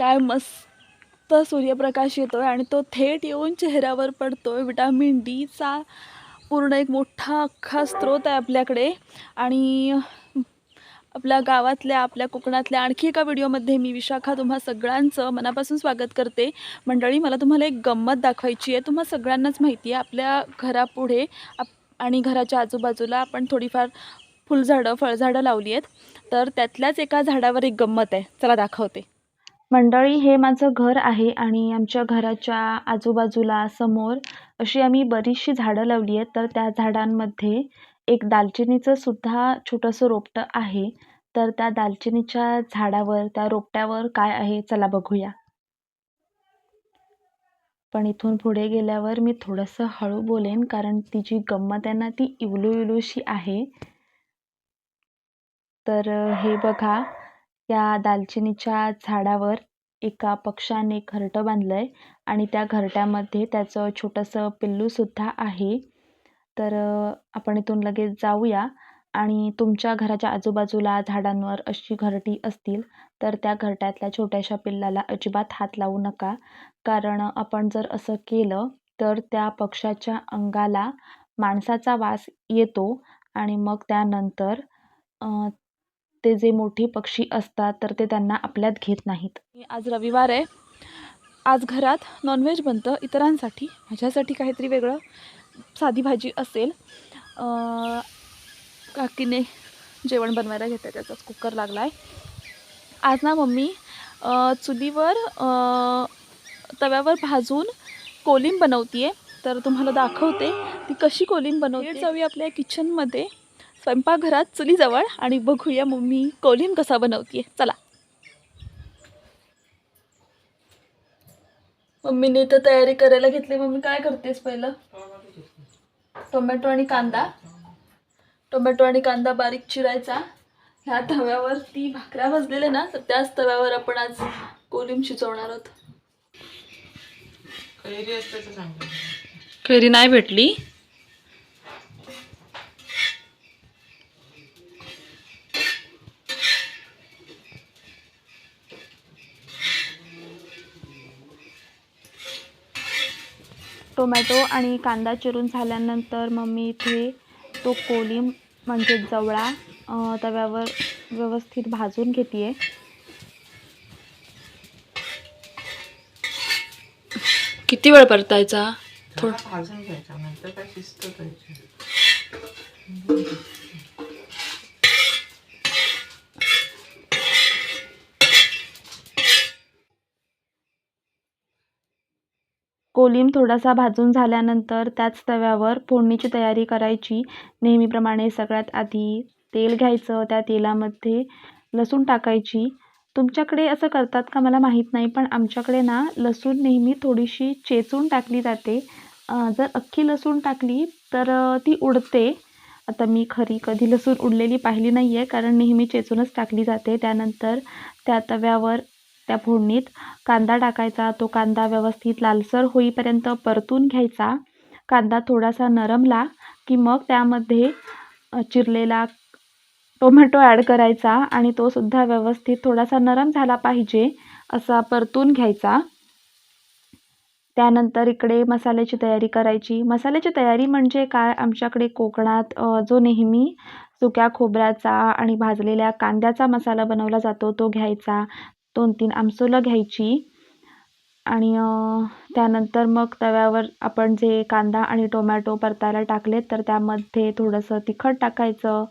काय मस्त सूर्यप्रकाश येतो आहे आणि तो थेट येऊन चेहऱ्यावर पडतो आहे विटॅमिन डीचा पूर्ण एक मोठा अख्खा स्रोत आहे आपल्याकडे. आणि आपल्या गावातल्या आपल्या कोकणातल्या आणखी एका व्हिडिओमध्ये मी विशाखा तुम्हा सगळ्यांचं मनापासून स्वागत करते. मंडळी मला तुम्हाला एक गंमत दाखवायची आहे. तुम्हा सगळ्यांनाच माहिती आहे आपल्या घरापुढे आप आणि घराच्या आजूबाजूला आपण थोडीफार फुलझाडं फळझाडं लावली आहेत. तर त्यातल्याच एका झाडावर एक गंमत आहे. चला दाखवते. मंडळी हे माझं घर आहे आणि आमच्या घराच्या आजूबाजूला समोर अशी आम्ही बरीचशी झाडं लावली आहेत. तर त्या झाडांमध्ये एक दालचिनीचं सुद्धा छोटंसं रोपटं आहे. तर त्या दालचिनीच्या झाडावर त्या रोपट्यावर काय आहे चला बघूया. पण इथून पुढे गेल्यावर मी थोडंसं हळू बोलेन कारण ती जी गंमत आहे ना ती इवलू इवलूशी आहे. तर हे बघा. या दालचिनीच्या झाडावर एका पक्ष्याने घरटं बांधलं आहे आणि त्या घरट्यामध्ये त्याचं छोटंसं पिल्लूसुद्धा आहे. तर आपण इथून लगेच जाऊया आणि तुमच्या घराच्या आजूबाजूला झाडांवर अशी घरटी असतील तर त्या घरट्यातल्या छोट्याशा पिल्लाला अजिबात हात लावू नका. कारण आपण जर असं केलं तर त्या पक्षाच्या अंगाला माणसाचा वास येतो आणि मग त्यानंतर ते जे मोठी पक्षी असतात तर ते त्यांना आपल्यात घेत नाहीत. आज रविवार आहे. आज घरात नॉनव्हेज बनतं. इतरांसाठी. माझ्यासाठी काहीतरी वेगळं साधी भाजी असेल. काकीने जेवण बनवायला घेतलं त्याचाच कुकर लागला आहे आज ना मम्मी चुलीवर तव्यावर भाजून कोलिंब बनवते आहे तर तुम्हाला दाखवते ती कशी कोलिंब बनवते. जाऊया आपल्या किचनमध्ये स्वयंपाकघरात चुलीजवळ आणि बघूया मम्मी कोलिंब कसा बनवते चला. मम्मीने तर तयारी करायला घेतली. मम्मी काय करतेस पहिलं? टोमॅटो आणि कांदा. टोमॅटो आणि कांदा बारीक चिरायचा. ह्या तव्यावरती भाकऱ्या भाजलेल्या ना तर त्याच तव्यावर आपण आज कोलिंब शिजवणार आहोत. कैरी नाही भेटली. टोमॅटो आणि कांदा चिरून झाल्यानंतर मग मी इथे तो कोलिंब म्हणजे जवळा अं, तव्यावर व्यवस्थित भाजून घेते आहे किती वेळ परतायचा? थोडा भाजून घ्यायचा नंतर काय शिस्त पाहिजे थोडासा भाजून झाल्यानंतर त्याच तव्यावर फोडणीची तयारी करायची. नेहमीप्रमाणे सगळ्यात आधी तेल घ्यायचं त्या तेलामध्ये लसूण टाकायची. तुमच्याकडे असं करतात का मला माहीत नाही पण आमच्याकडे ना लसूण नेहमी थोडीशी चेचून टाकली जाते. जर अख्खी लसूण टाकली तर ती उडते. आता मी खरी कधी लसूण उडलेली पाहिली नाही आहे कारण नेहमी चेचूनच टाकली जाते. त्यानंतर त्या तव्यावर त्या फोडणीत कांदा टाकायचा. तो कांदा व्यवस्थित लालसर होईपर्यंत परतून घ्यायचा. कांदा थोडासा नरमला की मग त्यामध्ये चिरलेला टोमॅटो ॲड करायचा आणि तो सुद्धा व्यवस्थित थोडासा नरम झाला पाहिजे असा परतून घ्यायचा. त्यानंतर इकडे मसाल्याची तयारी करायची. मसाल्याची तयारी म्हणजे काय? आमच्याकडे कोकणात जो नेहमी सुक्या खोबऱ्याचा आणि भाजलेल्या कांद्याचा मसाला बनवला जातो तो घ्यायचा. दोन तीन आमसोलं घ्यायची. आणि त्यानंतर मग तव्यावर आपण जे कांदा आणि टोमॅटो परतायला टाकलेत तर त्यामध्ये थोडंसं तिखट टाकायचं.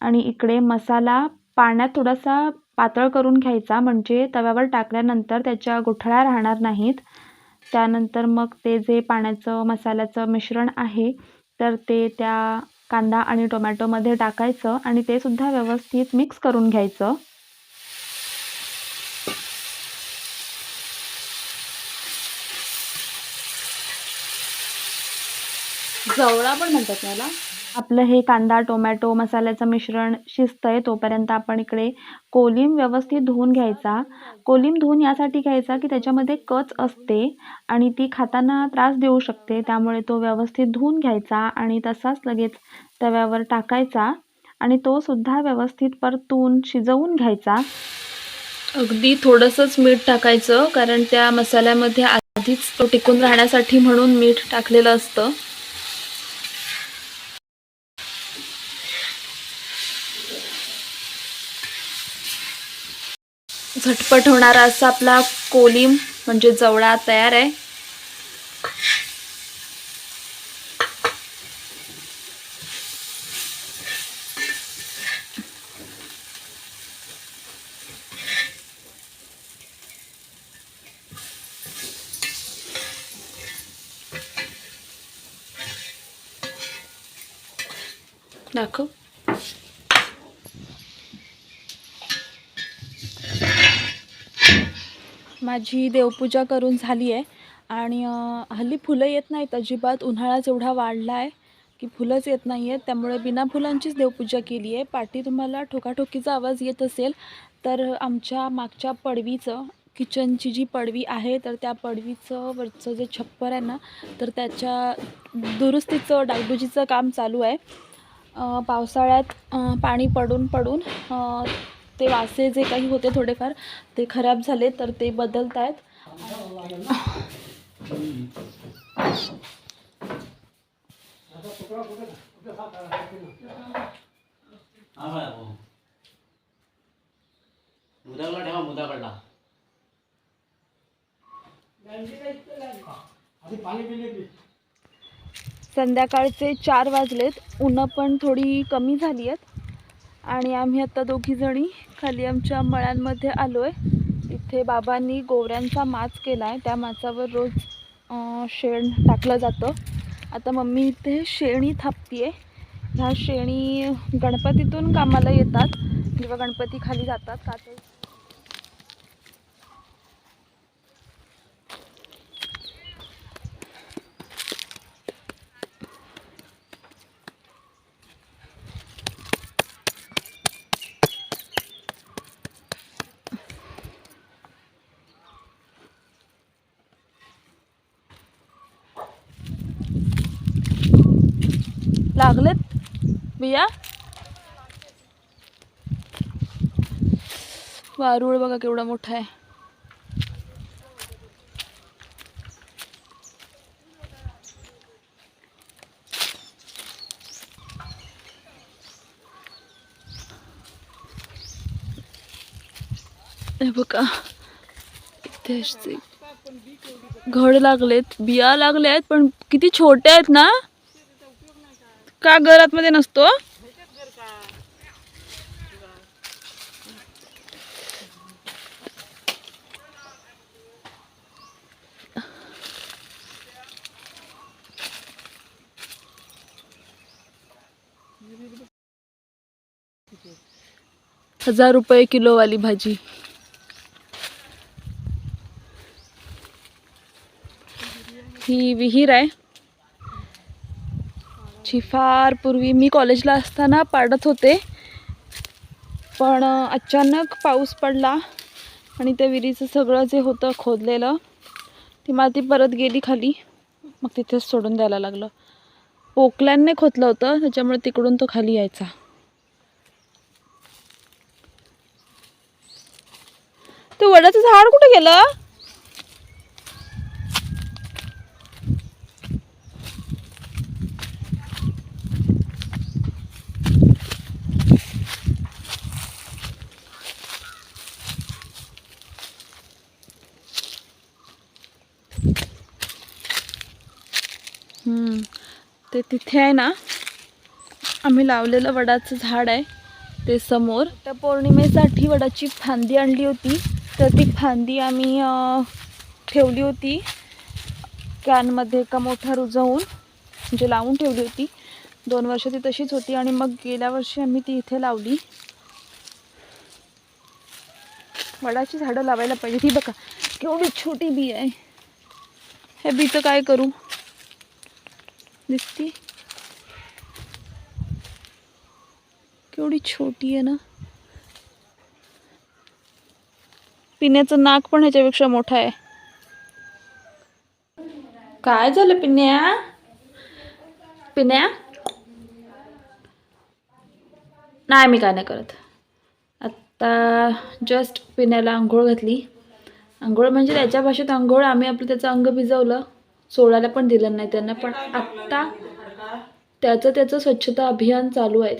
आणि इकडे मसाला पाण्यात थोडासा पातळ करून घ्यायचा म्हणजे तव्यावर टाकल्यानंतर त्याच्या गुठळ्या राहणार नाहीत. त्यानंतर मग ते जे पाण्याचं मसाल्याचं मिश्रण आहे तर ते त्या कांदा आणि टोमॅटोमध्ये टाकायचं आणि ते सुद्धा व्यवस्थित मिक्स करून घ्यायचं. जवळा पण म्हणतात त्याला आपलं हे कांदा टोमॅटो मसाल्याचं मिश्रण शिजतंय तोपर्यंत आपण इकडे कोलिंब व्यवस्थित धुवून घ्यायचा. कोलिंब धुवून यासाठी घ्यायचा की त्याच्यामध्ये कच असते आणि ती खाताना त्रास देऊ शकते. त्यामुळे तो व्यवस्थित धुवून घ्यायचा आणि तसाच लगेच तव्यावर टाकायचा आणि तो सुद्धा व्यवस्थित परतून शिजवून घ्यायचा. अगदी थोडंसंच मीठ टाकायचं कारण त्या मसाल्यामध्ये आधीच तो टिकून राहण्यासाठी म्हणून मीठ टाकलेलं असतं. झटपट होणारा असा आपला कोलिम म्हणजे जवळा तयार आहे. दाखव. माझी देवपूजा करून झाली आहे. आणि हल्ली फुलं येत नाहीत. अजिबात उन्हाळाच एवढा वाढला आहे की फुलंच येत नाही आहेत त्यामुळे बिना फुलांचीच देवपूजा केली आहे. पाठी तुम्हाला ठोकाठोकीचा आवाज येत असेल तर आमच्या मागच्या पडवीचं किचनची जी पडवी आहे तर त्या पडवीचं वरचं जे छप्पर आहे ना तर त्याच्या दुरुस्तीचं डागडुजीचं काम चालू आहे. पावसाळ्यात पाणी पडून पडून ते वासे जे काही होते थोडेफार ते खराब झाले तर ते बदलत आहेत संध्याकाळचे चार वाजलेत उन्हं पण थोडी कमी झाली आहेत. आणि आम्ही आता दोघीजणी खाली आमच्या मळ्यांमध्ये आलो आहे इथे बाबांनी गोवऱ्यांचा माच केला आहे त्या माचावर रोज शेण टाकलं जातं. आता मम्मी इथे शेणी थापती आहे ह्या शेणी गणपतीतून कामाला येतात. जेव्हा गणपती खाली जातात का लागलेत. बिया? वारुळ बघा केवढा मोठा आहे. हे बघा इथे घड लागलेत बिया लागल्या आहेत पण किती छोट्या आहेत ना? का घरात मध्ये नसतो? हजार रुपये किलो वाली भाजी. ही विहीर आहे. जी फार पूर्वी मी कॉलेजला असताना पाडत होते. पण अचानक पाऊस पडला आणि त्या विहिरीचं सगळं जे होतं खोदलेलं ती माती परत गेली खाली. मग तिथेच सोडून द्यायला लागलं. पोकल्यांनी खोदलं होतं त्याच्यामुळे तिकडून तो खाली यायचा. ते वडाचं झाड कुठे गेलं? ते तिथे आहे ना आम्ही लावलेलं वडाचं झाड आहे ते समोर. त्या पौर्णिमेसाठी वडाची फांदी आणली होती. तर ती फांदी आम्ही ठेवली होती. कॅनमध्ये एका मोठा रुजवून म्हणजे लावून ठेवली होती. दोन वर्ष ती तशीच होती आणि मग गेल्या वर्षी आम्ही ती इथे लावली. वडाची झाडं लावायला पाहिजे. ती बघा केवढी छोटी बी आहे. ह्या बीचं काय करू? दिसती केवढी छोटी आहे ना। पिण्याचं नाक पण ह्याच्यापेक्षा मोठं आहे। काय झालं पिन्या? पिन्या? नाही मी काय नाही करत। आत्ता जस्ट पिण्याला आंघोळ घातली। आंघोळ म्हणजे त्याच्या भाषेत आंघोळ आम्ही आपलं त्याचं अंग भिजवलं। सोडायला पण दिलं नाही त्यांना. पण आत्ता त्याचं त्याचं स्वच्छता अभियान चालू आहे.